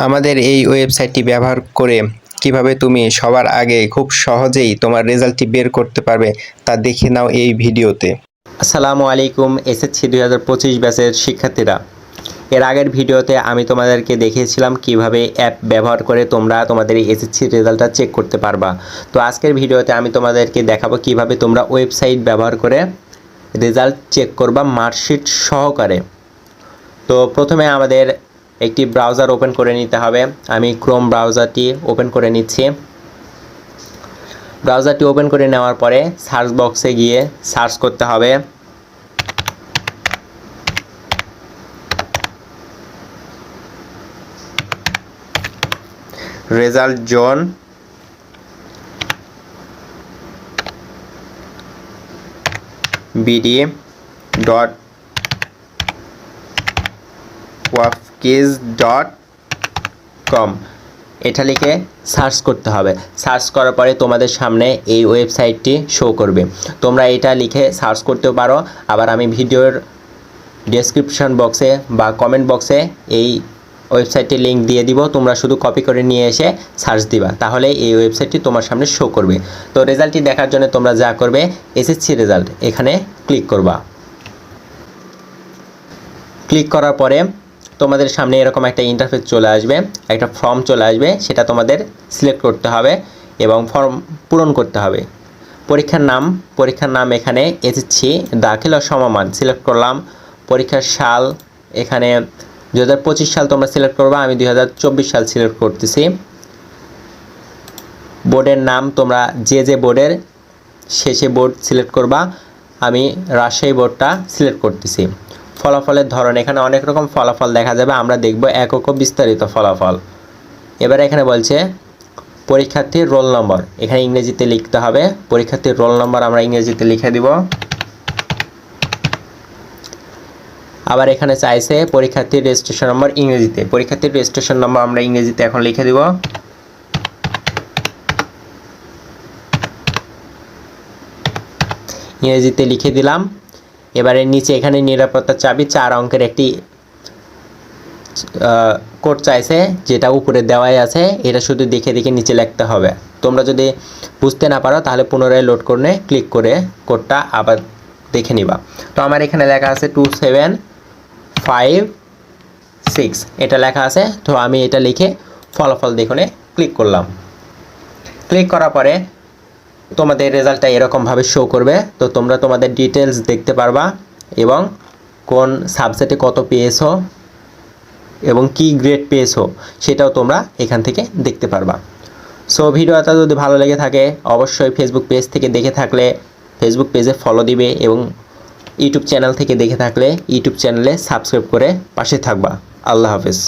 আমাদের এই ওয়েবসাইটটি ব্যবহার করে কীভাবে তুমি সবার আগে খুব সহজেই তোমার রেজাল্টটি বের করতে পারবে তা দেখে নাও এই ভিডিওতে। আসসালামু আলাইকুম, এসএসসি দুই হাজার পঁচিশ ব্যাচের শিক্ষার্থীরা। এর আগের ভিডিওতে আমি তোমাদেরকে দেখিয়েছিলাম কীভাবে অ্যাপ ব্যবহার করে তোমরা তোমাদের এসএসসি রেজাল্টটা চেক করতে পারবা। তো আজকের ভিডিওতে আমি তোমাদেরকে দেখাবো কীভাবে তোমরা ওয়েবসাইট ব্যবহার করে রেজাল্ট চেক করবা মার্কশিট সহকারে। তো প্রথমে আমাদের একটি ব্রাউজার ওপেন করে নিতে হবে। আমি ক্রোম ব্রাউজারটি ওপেন করে নিচ্ছি। ব্রাউজারটি ওপেন করে নেওয়ার পরে সার্চ বক্সে গিয়ে সার্চ করতে হবে। রেজাল্ট জোন বিডি ডট ওয়াফকিজ ডট কম এটা লিখে সার্চ করতে হবে। সার্চ করার পরে তোমাদের সামনে এই ওয়েবসাইটটি শো করবে। তোমরা এটা লিখে সার্চ করতেও পারো। আবার আমি ভিডিওর ডেসক্রিপশন বক্সে বা কমেন্ট বক্সে এই ওয়েবসাইটটির লিঙ্ক দিয়ে দিব। তোমরা শুধু কপি করে নিয়ে এসে সার্চ দিবা। তাহলে এই ওয়েবসাইটটি তোমার সামনে শো করবে। তো রেজাল্টটি দেখার জন্য তোমরা যা করবে এসএসসি রেজাল্ট এখানে ক্লিক করবা। ক্লিক করার পরে তোমাদের সামনে এরকম একটা ইন্টারফেস চলে আসবে, একটা ফর্ম চলে আসবে, সেটা তোমাদের সিলেক্ট করতে হবে এবং ফর্ম পূরণ করতে হবে। পরীক্ষার নাম পরীক্ষার নাম এখানে এসেছি দাখিল ও সমমান সিলেক্ট করলাম। পরীক্ষার সাল এখানে দু হাজার পঁচিশ সাল তোমরা সিলেক্ট করবা, আমি দুই হাজার চব্বিশ সাল সিলেক্ট করতেছি। বোর্ডের নাম তোমরা যে যে বোর্ডের শেষে বোর্ড সিলেক্ট করবা। আমি রাজশাহী বোর্ডটা সিলেক্ট করতেছি। ফলাফলের ধরন। এখানে অনেক রকম ফলাফল দেখা যাবে, আমরা দেখব একক বিস্তারিত ফলাফল। এবারে এখানে বলছে, পরীক্ষার্থীর রোল নম্বর। এখানে ইংরেজিতে লিখতে হবে, পরীক্ষার্থীর রোল নম্বর আমরা ইংরেজিতে লিখে দিব। আবার এখানে চাইছে, পরীক্ষার্থীর রেজিস্ট্রেশন নম্বর ইংরেজিতে। পরীক্ষার্থীর রেজিস্ট্রেশন নম্বর আমরা ইংরেজিতে এখন লিখে দিব। ইংরেজিতে লিখে দিলাম এবারে নিচে এখানে নিরাপত্তা চাবি চার অঙ্কের একটি কোড চাইছে, যেটা উপরে দেওয়াই আছে, এটা শুধু দেখে দেখে নিচে লিখতে হবে। তোমরা যদি বুঝতে না পারো, তাহলে পুনরায় লোড করে ক্লিক করে কোডটা আবার দেখে নিবা। তো আমার এখানে লেখা আছে টু সেভেন ফাইভ সিক্স, এটা লেখা আছে। তো আমি এটা লিখে ফলাফল দেখনে ক্লিক করলাম। ক্লিক করার পরে তোমাদের রেজাল্টটা এরকমভাবে শো করবে, তো তোমরা তোমাদের ডিটেলস দেখতে পারবা এবং কোন সাবজেক্টে কত পেয়েছ এবং কি গ্রেড পেয়েছ সেটাও তোমরা এখান থেকে দেখতে পারবা। সো ভিডিওটা যদি ভালো লেগে থাকে, অবশ্যই ফেসবুক পেজ থেকে দেখে থাকলে ফেসবুক পেজে ফলো দিবে এবং ইউটিউব চ্যানেল থেকে দেখে থাকলে ইউটিউব চ্যানেলে সাবস্ক্রাইব করে পাশে থাকবা। আল্লাহ হাফেজ।